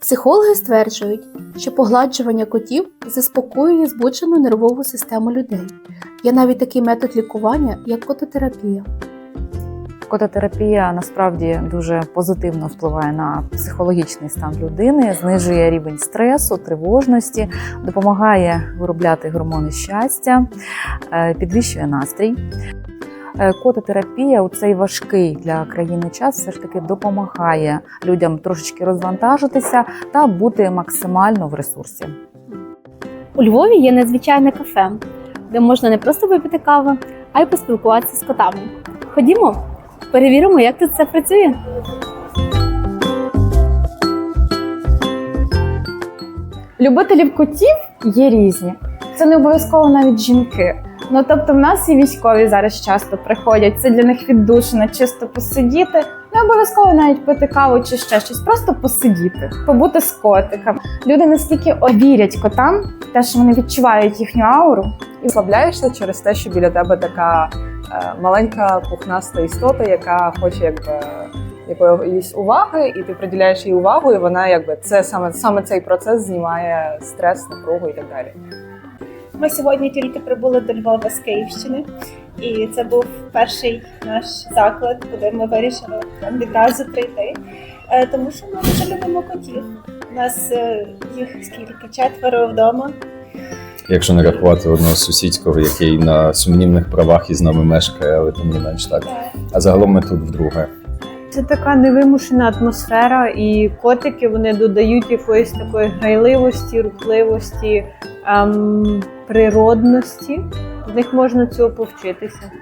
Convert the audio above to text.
Психологи стверджують, що погладжування котів заспокоює збуджену нервову систему людей. Є навіть такий метод лікування, як кототерапія. Кототерапія насправді дуже позитивно впливає на психологічний стан людини, знижує рівень стресу, тривожності, допомагає виробляти гормони щастя, е, підвищує настрій. Е, Кототерапія у цей важкий для країни час все ж таки допомагає людям трошечки розвантажитися та бути максимально в ресурсі. У Львові є надзвичайне кафе, де можна не просто випити каву, а й поспілкуватися з котами. Ходімо, перевіримо, як тут це працює. Любителів котів є різні. Це не обов'язково навіть жінки. Ну тобто, в нас і військові зараз часто приходять. Це для них віддушина, чисто посидіти. Не обов'язково навіть пити каву чи ще щось, просто посидіти, побути з котиком. Люди наскільки вірять котам, те, що вони відчувають їхню ауру, і слабляєшся через те, що біля тебе така е, маленька пухнаста істота, яка хоче якби якоїсь уваги, і ти приділяєш їй увагу, і вона якби це саме саме цей процес знімає стрес, напругу і так далі. Ми сьогодні тільки прибули до Львова з Київщини, і це був перший наш заклад, куди ми вирішили там відразу прийти. Е, Тому що ми дуже любимо котів. У нас е, їх скільки четверо вдома. Якщо не рахувати одного сусідського, який на сумнівних правах із нами мешкає, але тим не менш так. А загалом ми тут вдруге. Це така невимушена атмосфера, і котики вони додають якоїсь такої грайливості, рухливості, ем, природності. З них можна цього повчитися.